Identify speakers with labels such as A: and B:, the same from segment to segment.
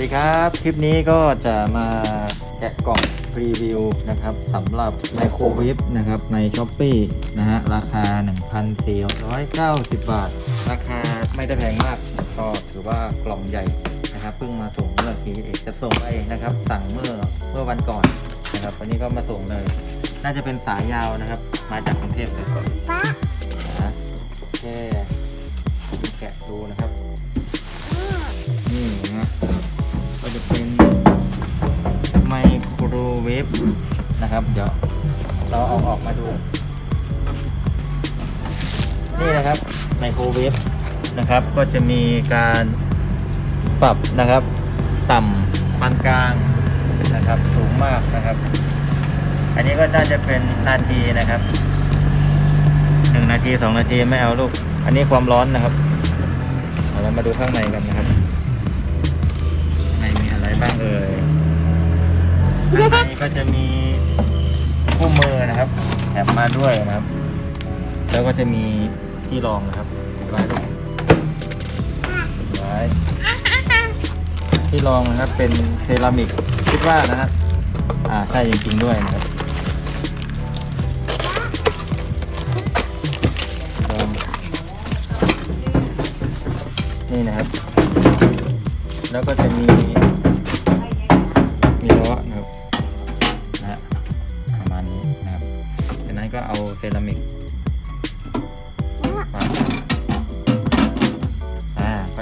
A: ดีครับ คลิปนี้ก็จะมาแกะกล่องพรีวิวนะครับสำหรับไมโครเวฟนะครับใน s h อ p e e นะฮะราคา 1,490 บาท ราคาไม่ได้แพงมากก็ถือว่ากล่องใหญ่นะครับเพิ่งมาส่งเมื่อกี้เอกจะส่งไปนะครับ สั่งเมื่อเมื่อวันก่อนนะครับวันนี้ก็มาส่งเลย น่าจะเป็นสายยาวนะครับ มาจากกรุงเทพเลย
B: ป้า
A: นะแค่แกะดูนะครับ ฟนะครับ เดี๋ยวเราเอาออกมาดู นี่นะครับไมโครเวฟนะครับ ก็จะมีการปรับนะครับ ต่ำปานกลางนะครับ สูงมากนะครับ อันนี้ก็น่าจะเป็นนาทีนะครับหนึ่งนาทีสองนาทีไม่เอาลูก อันนี้ความร้อนนะครับเอาเรามาดูข้างในกันนะครับ ในมีอะไรบ้างเอ่ย ข้างในก็จะมีคู่มือนะครับแถมมาด้วยนะครับ แล้วก็จะมีที่รองนะครับเห็นไว้ลูกเห็นไว้ที่รองนะครับเป็นเซรามิกคิดว่านะฮะอ่าใช่จริงๆด้วยนะครับนี่นะครับ แล้วก็จะมี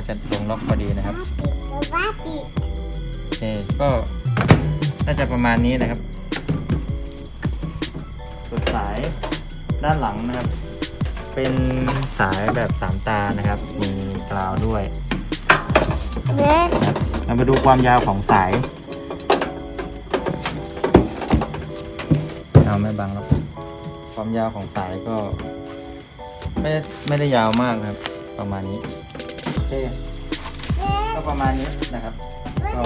A: จะลงล็อกพอดีนะครับ
B: ป้าปิด
A: โอเคก็น่าจะประมาณนี้นะครับส่วนสายด้านหลังนะครับ เป็นสายแบบสามตานะครับ มีกราวด้วย
B: เด็ก
A: นะครับเรามาดูความยาวของสายเอาไม่บังแล้วความยาวของสายก็ ไม่ไม่ได้ยาวมากนะครับ ประมาณนี้โอเค ก็ประมาณนี้นะครับก็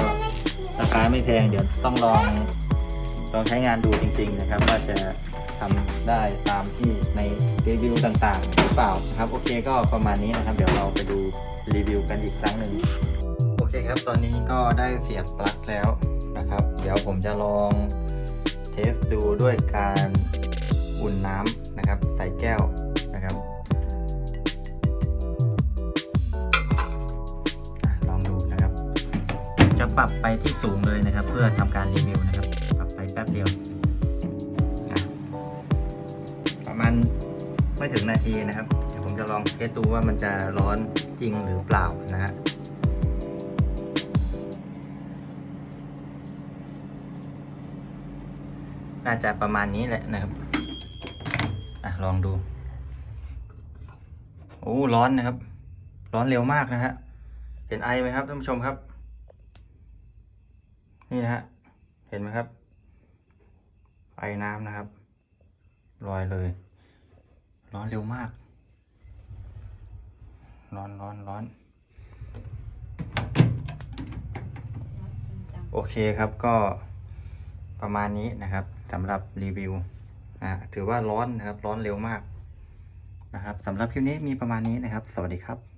A: ราคาไม่แพงเดี๋ยวต้องลองลองใช้งานดูจริง ๆ นะครับ ว่าจะทำได้ตามที่ในรีวิวต่างๆหรือเปล่านะครับ โอเคก็ประมาณนี้นะครับ เดี๋ยวเราไปดูรีวิวกันอีกครั้งหนึ่งโอเคครับ ตอนนี้ก็ได้เสียบปลั๊กแล้วนะครับ เดี๋ยวผมจะลองเทสดูด้วยการ ปรับไปที่สูงเลยนะครับ เพื่อทำการรีวิวนะครับ ปรับไปแป๊บเดียว ประมาณไม่ถึงนาทีนะครับเดี๋ยวผมจะลองเทสดูว่ามันจะร้อนจริงหรือเปล่านะฮะน่าจะประมาณนี้แหละนะครับอะลองดู โอ้ ร้อนนะครับ ร้อนเร็วมากนะฮะ เห็นไอไหมครับท่านผู้ชมครับ นี่นะฮะ เห็นไหมครับ ไอน้ำนะครับ ลอยเลย ร้อนเร็วมาก ร้อนร้อนร้อน โอเคครับก็ประมาณนี้นะครับสำหรับรีวิวนะถือว่าร้อนนะครับ ร้อนเร็วมากนะครับสำหรับคลิปนี้มีประมาณนี้นะครับ สวัสดีครับ